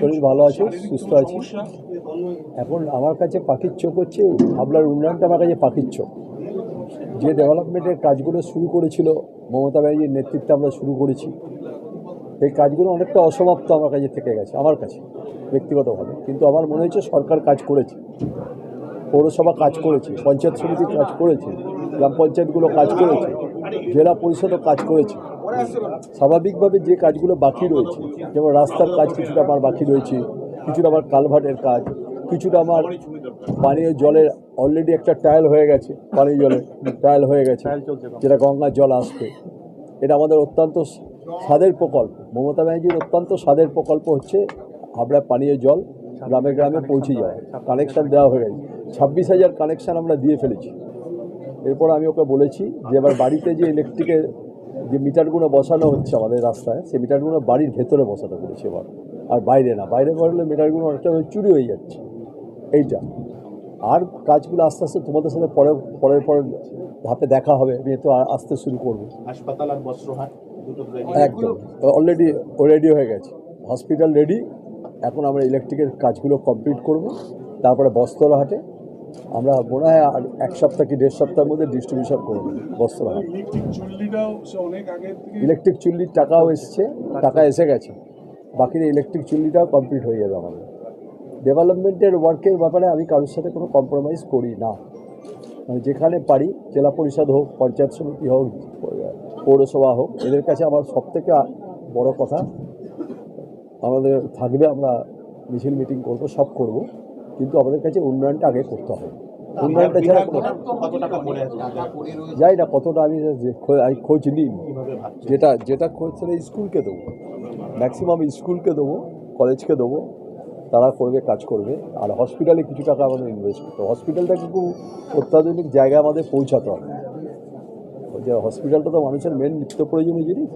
শরীর ভালো আছে, সুস্থ আছি। এখন আমার কাছে পাখির চোখ হচ্ছে, হাবলার উন্নয়নটা আমার কাছে পাখির চোখ। যে ডেভেলপমেন্টের কাজগুলো শুরু করেছিল, মমতা ব্যানার্জির নেতৃত্বে আমরা শুরু করেছি এই কাজগুলো অনেকটা অসমাপ্ত আমার কাছে থেকে গেছে, আমার কাছে, ব্যক্তিগতভাবে। কিন্তু আমার মনে হচ্ছে সরকার কাজ করেছে, পৌরসভা কাজ করেছে, পঞ্চায়েত সমিতি কাজ করেছে, গ্রাম পঞ্চায়েতগুলো কাজ করেছে। জেলা পরিষদও কাজ করেছে। স্বাভাবিকভাবে যে কাজগুলো বাকি রয়েছে, যেমন রাস্তার কাজ কিছুটা আমার বাকি রয়েছে, কিছুটা আমার কালভার্টের কাজ, কিছুটা আমার পানীয় জলের অলরেডি একটা টায়াল হয়ে গেছে, পানীয় জলে টায়াল হয়ে গেছে, যেটা গঙ্গার জল আসবে। এটা আমাদের অত্যন্ত স্বাদের প্রকল্প। মমতা ব্যানার্জির অত্যন্ত স্বাদের প্রকল্প হচ্ছে হাবড়া পানীয় জল গ্রামে গ্রামে পৌঁছে যায় কানেকশান দেওয়া হয়ে গেছে। ছাব্বিশ হাজার কানেকশান আমরা দিয়ে ফেলেছি। এরপর আমি ওকে বলেছি যে এবার বাড়িতে যে ইলেকট্রিকের যে মিটারগুলো বসানো হচ্ছে আমাদের রাস্তায় সেই মিটারগুলো বাড়ির ভেতরে বসাতে বলেছি এবার। আর বাইরে না বাইরে করলে মিটারগুলো অনেকটা চুরি হয়ে যাচ্ছে। এইটা। আর কাজগুলো আস্তে আস্তে তোমাদের সাথে পরে পরের পরের ধাপে দেখা হবে আমি তো আসতে শুরু করব। হাসপাতাল আর বস্ত্রহাট একদম। অলরেডি রেডি হয়ে গেছে। হসপিটাল রেডি এখন আমরা ইলেকট্রিকের কাজগুলো কমপ্লিট করব। তারপরে বস্ত্রহাটে আমরা মনে হয় আর এক সপ্তাহ কি দেড় সপ্তাহের মধ্যে ডিস্ট্রিবিউশন করব বস্ত্রহাট ইলেকট্রিক চুল্লিটাও সে অনেক আগে থেকে ইলেকট্রিক চুল্লির টাকাও এসছে টাকা এসে গেছে। বাকি ইলেকট্রিক চুল্লিটাও কমপ্লিট হয়ে যাবে আমাদের। ডেভেলপমেন্টের ওয়ার্কের ব্যাপারে আমি কারোর সাথে কোনো কম্প্রোমাইজ করি না। মানে যেখানে পারি জেলা পরিষদ হোক পঞ্চায়েত সমিতি হোক পৌরসভা হোক এদের কাছে আমার সবথেকে বড় কথা আমাদের থাকবে আমরা মিছিল মিটিং করব সব করব। কিন্তু আমাদের কাছে উন্নয়নটা আগে করতে হবে। উন্নয়নটা ছাড়া যাই না কতটা আমি খোঁজ নিই। যেটা যেটা খোঁজ সেটা স্কুলকে দেবো। ম্যাক্সিমাম স্কুলকে দেবো কলেজকে দেবো। তারা করবে কাজ করবে। আর হসপিটালে কিছু টাকা আমাদের ইনভেস্ট করতে হবে। হসপিটালটাকে খুব অত্যাধুনিক জায়গায় আমাদের পৌঁছাতে হবে। যে হসপিটালটা তো মানুষের মেন নিত্য প্রয়োজনীয় জিনিস।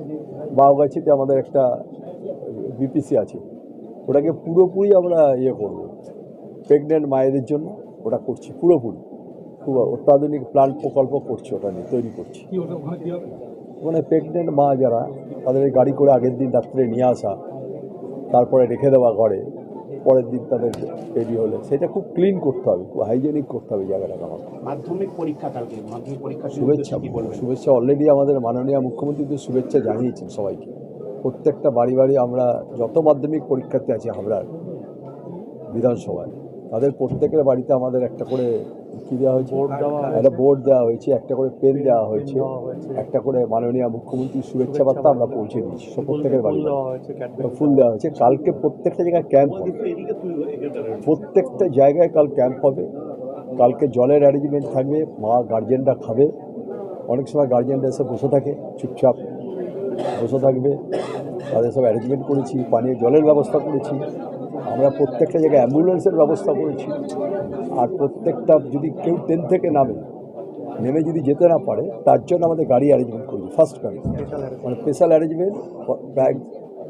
বাউগাছিতে আমাদের একটা বিপিসি আছে। ওটাকে পুরোপুরি আমরা ইয়ে করব। প্রেগনেন্ট মায়েদের জন্য ওটা করছি পুরোপুরি। খুব অত্যাধুনিক প্ল্যান্ট প্রকল্প করছি ওটা নিয়ে তৈরি করছি। ওখানে প্রেগনেন্ট মা যারা তাদের গাড়ি করে আগের দিন রাত্রে নিয়ে আসা তারপরে রেখে দেওয়া ঘরে পরের দিন তাদের রেডি হলে সেটা খুব ক্লিন করতে হবে খুব হাইজেনিক করতে হবে জায়গাটাকে আমাকে। মাধ্যমিক পরীক্ষা কালকে মাধ্যমিক পরীক্ষা শুভেচ্ছা শুভেচ্ছা অলরেডি আমাদের মাননীয় মুখ্যমন্ত্রী তো শুভেচ্ছা জানিয়েছেন সবাইকে। প্রত্যেকটা বাড়ি বাড়ি আমরা যত মাধ্যমিক পরীক্ষার্থী আছে আমরা বিধানসভায়। তাদের প্রত্যেকের বাড়িতে আমাদের একটা করে কী দেওয়া হয়েছে? একটা বোর্ড দেওয়া হয়েছে একটা করে পেন দেওয়া হয়েছে একটা করে মাননীয় মুখ্যমন্ত্রীর শুভেচ্ছা বার্তা আমরা পৌঁছে দিয়েছি সব প্রত্যেকের বাড়িতে। ফুল দেওয়া হয়েছে। কালকে প্রত্যেকটা জায়গায় ক্যাম্প হবে। প্রত্যেকটা জায়গায় কাল ক্যাম্প হবে। কালকে জলের অ্যারেঞ্জমেন্ট থাকবে মা গার্জেনরা খাবে। অনেক সময় গার্জেনরা এসে বসে থাকে চুপচাপ বসে থাকবে। তাদের সব অ্যারেঞ্জমেন্ট করেছি পানীয় জলের ব্যবস্থা করেছি। আমরা প্রত্যেকটা জায়গায় অ্যাম্বুলেন্সের ব্যবস্থা করেছি। আর প্রত্যেকটা যদি কেউ ট্রেন থেকে নামে নেমে যদি যেতে না পারে তার জন্য আমাদের গাড়ি অ্যারেঞ্জমেন্ট করেছি ফার্স্ট গাড়ি। মানে স্পেশাল অ্যারেঞ্জমেন্ট প্রায়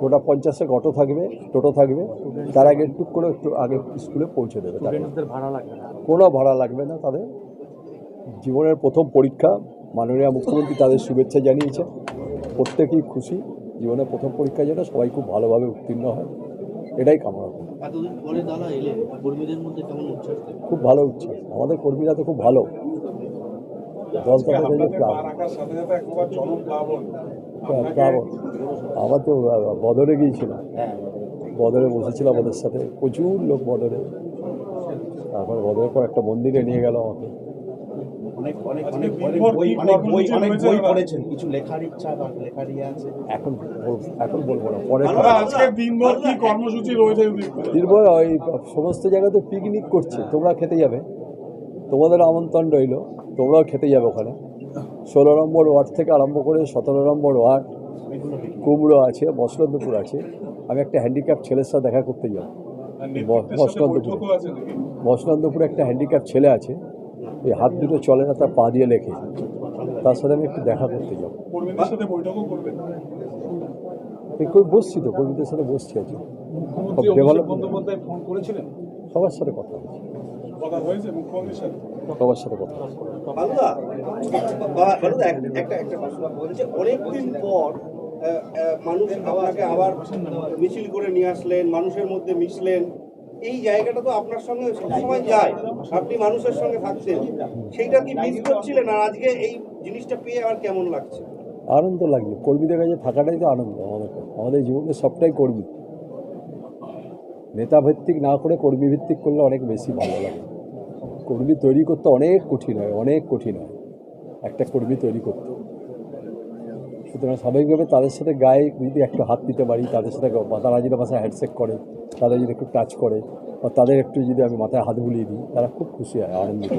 গোটা পঞ্চাশেক অটো থাকবে টোটো থাকবে তার আগে টুক করে একটু আগে স্কুলে পৌঁছে দেবে কোনো ভাড়া লাগবে না তাদের। জীবনের প্রথম পরীক্ষা মাননীয় মুখ্যমন্ত্রী তাদের শুভেচ্ছা জানিয়েছে প্রত্যেকেই খুশি জীবনের প্রথম পরীক্ষা যেটা সবাই খুব ভালোভাবে উত্তীর্ণ হয়। এটাই কামনা করি। খুব ভালো উচ্ছ্বাস। আমাদের কর্মীরা তো খুব ভালো। প্লাবন। আমার তো বদরে গিয়েছিলাম। বদরে বসেছিলাম ওদের সাথে। প্রচুর লোক বদরে। তারপর বদরের পর একটা মন্দিরে নিয়ে গেল আমাকে। অনেক অনেক অনেক অনেক বই অনেক বই অনেক বই পড়েছেন। কিছু লেখার ইচ্ছা বা লেখার ইয়ে আছে? এখন এখন বলব না পরে দাদা আজকে দিনভর কি কর্মসূচি রয়েছে ওই সমস্ত জায়গাতে পিকনিক করছে তোমরা খেতে যাবে। তোমাদের আমন্ত্রণ রইল তোমরাও খেতে যাবে ওখানে। ষোলো নম্বর ওয়ার্ড থেকে আরম্ভ করে সতেরো নম্বর ওয়ার্ড কুমড়ো আছে মসলন্দপুর আছে। আমি একটা হ্যান্ডিক্যাপ ছেলের সাথে দেখা করতে যাব। বৈঠকও মসলন্দপুরে একটা হ্যান্ডিক্যাপ ছেলে আছে। এই হাত দুটো চলে না তার পা দিয়ে লেখে। তার সাথে আমি একটু দেখা করতে যাব। কর্মীদের সাথে বৈঠকও করবেন? এই কই বসছি তো কর্মীদের সাথে বসছি আছি সবার সাথে কথা হয়েছে। কথা হয়েছে মুখ্যমন্ত্রীর সাথে? সবার সাথে কথা হয়েছে। বালুদা বাবা, বালুদা এক- একটা একটা প্রশ্ন বলছে অনেকদিন পর আহ, মানুষ আপনাকে আবার মিছিল করে নিয়ে আসলেন মানুষের মধ্যে মিশলেন। এই জায়গাটা তো আপনার সঙ্গে সবসময় যায়। আপনি মানুষের সঙ্গে থাকছেন। সেইটা কি মিস করছিলেন? আর আজকে এই জিনিসটা পেয়ে আর কেমন লাগছে? আনন্দ লাগবে কর্মীদের কাছে থাকাটাই তো আনন্দ আমাদের। আমাদের জীবনে সবটাই কর্মী। নেতা ভিত্তিক না করে কর্মী ভিত্তিক করলে অনেক বেশি ভালো লাগে। কর্মী তৈরি করতে অনেক কঠিন হয়, অনেক কঠিন হয়। একটা কর্মী তৈরি করতে। সুতরাং স্বাভাবিকভাবে তাদের সাথে গায়ে যদি একটু হাত দিতে পারি, তাদের সাথে তারা যদি মাথায় হ্যান্ডশেক করে, তাদের যদি একটু টাচ করে, বা তাদের একটু যদি আমি মাথায় হাত বুলিয়ে দিই, তারা খুব খুশি হয়, আনন্দিত।